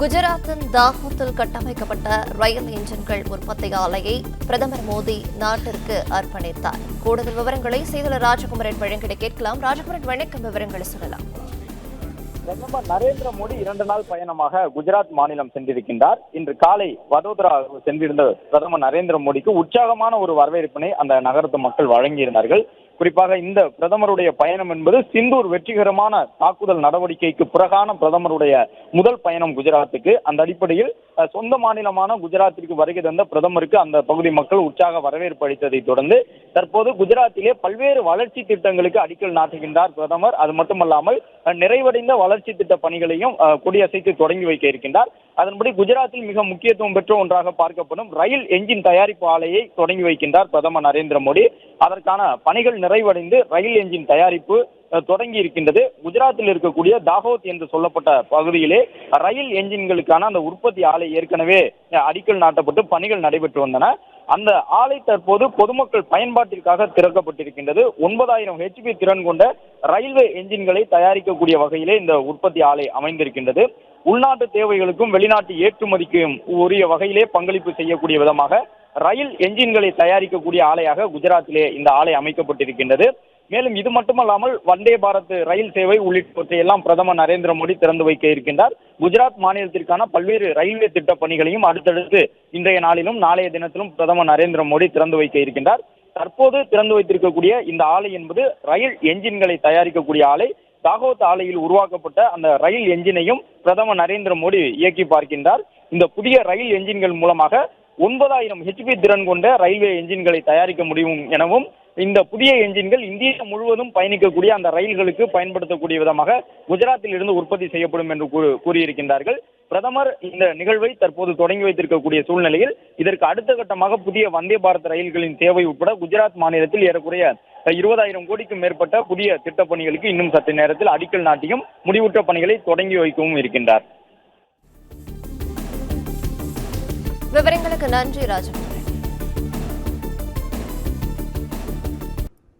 குஜராத்தின் தாகூத்தில் கட்டமைக்கப்பட்ட ரயில் என்ஜின்கள் உற்பத்தி ஆலையை பிரதமர் மோடி நாட்டிற்கு அர்ப்பணித்தார். கூடுதல் விவரங்களை செய்தியாளர் ராஜகுமரன் வழங்கிட கேட்கலாம். ராஜகுமரன் வணக்கம். விவரங்களை சொல்லலாம். பிரதமர் நரேந்திர மோடி இரண்டு நாள் பயணமாக குஜராத் மாநிலம் சென்றிருக்கின்றார். இன்று காலை வதோதரா சென்றிருந்த பிரதமர் நரேந்திர மோடிக்கு உற்சாகமான ஒரு வரவேற்பினை அந்த நகரத்து மக்கள் வழங்கியிருந்தார்கள். குறிப்பாக இந்த பிரதமருடைய பயணம் என்பது சிந்தூர் வெற்றிகரமான தாக்குதல் நடவடிக்கைக்கு பிறகான பிரதமருடைய முதல் பயணம் குஜராத்துக்கு. அந்த அடிப்படையில் சொந்த மாநிலமான குஜராத்திற்கு வருகை தந்த பிரதமருக்கு அந்த பகுதி மக்கள் உற்சாக வரவேற்பு அளித்ததை தொடர்ந்து தற்போது குஜராத்திலே பல்வேறு வளர்ச்சி திட்டங்களுக்கு அடிக்கல் நாட்டுகின்றார் பிரதமர். அது மட்டுமல்லாமல் நிறைவடைந்த வளர்ச்சி திட்ட பணிகளையும் கொடியசைத்து தொடங்கி வைக்க இருக்கின்றார். அதன்படி குஜராத்தில் மிக முக்கியத்துவம் பெற்ற ஒன்றாக பார்க்கப்படும் ரயில் என்ஜின் தயாரிப்பு ஆலையை தொடங்கி வைக்கின்றார் பிரதமர் நரேந்திர மோடி. அதற்கான பணிகள் நிறைவடைந்து ரயில் என்ஜின் தயாரிப்பு தொடங்கி இருக்கின்றது. குஜராத்தில் இருக்கக்கூடிய தாகோத் என்று சொல்லப்பட்ட பகுதியிலே ரயில் என்ஜின்களுக்கான அந்த உற்பத்தி ஆலை ஏற்கனவே அடிக்கல் நாட்டப்பட்டு பணிகள் நடைபெற்று வந்தன. அந்த ஆலை தற்போது பொதுமக்கள் பயன்பாட்டிற்காக திறக்கப்பட்டிருக்கின்றது. ஒன்பதாயிரம் ஹெச்பி திறன் கொண்ட ரயில்வே என்ஜின்களை தயாரிக்கக்கூடிய வகையிலே இந்த உற்பத்தி ஆலை அமைந்திருக்கின்றது. உள்நாட்டு தேவைகளுக்கும் வெளிநாட்டு ஏற்றுமதிக்கும் உரிய வகையிலே பங்களிப்பு செய்யக்கூடிய விதமாக ரயில் என்ஜின்களை தயாரிக்கக்கூடிய ஆலையாக குஜராத்திலே இந்த ஆலை அமைக்கப்பட்டிருக்கின்றது. மேலும் இது மட்டுமல்லாமல் வந்தே பாரத் ரயில் சேவை உள்ளிட்டவற்றை எல்லாம் பிரதமர் நரேந்திர மோடி திறந்து வைக்க இருக்கின்றார். குஜராத் மாநிலத்திற்கான பல்வேறு ரயில்வே திட்ட பணிகளையும் அடுத்தடுத்து இன்றைய நாளிலும் நாளைய தினத்திலும் பிரதமர் நரேந்திர மோடி திறந்து வைக்க இருக்கின்றார். தற்போது திறந்து வைத்திருக்கக்கூடிய இந்த ஆலை என்பது ரயில் என்ஜின்களை தயாரிக்கக்கூடிய ஆலை. தாகோத் ஆலையில் உருவாக்கப்பட்ட அந்த ரயில் என்ஜினையும் பிரதமர் நரேந்திர மோடி இயக்கி பார்க்கின்றார். இந்த புதிய ரயில் என்ஜின்கள் மூலமாக ஒன்பதாயிரம் ஹெச்பி திறன் கொண்ட ரயில்வே என்ஜின்களை தயாரிக்க முடியும் எனவும் இந்த புதிய என்ஜின்கள் இந்தியா முழுவதும் பயணிக்கக்கூடிய அந்த ரயில்களுக்கு பயன்படுத்தக்கூடிய விதமாக குஜராத்தில் இருந்து உற்பத்தி செய்யப்படும் என்று கூறியிருக்கின்றார்கள். பிரதமர் இந்த நிகழ்வை தற்போது தொடங்கி வைத்திருக்கக்கூடிய சூழ்நிலையில் இதற்கு அடுத்த கட்டமாக புதிய வந்தே பாரத் ரயில்களின் தேவை உட்பட குஜராத் மாநிலத்தில் ஏறக்குறைய இருபதாயிரம் கோடிக்கும் மேற்பட்ட புதிய திட்டப்பணிகளுக்கு இன்னும் சற்று நேரத்தில் அடிக்கல் நாட்டியும் முடிவுற்ற பணிகளை தொடங்கி வைக்கவும் இருக்கின்றார். விவரங்களுக்கு நன்றி ராஜன்.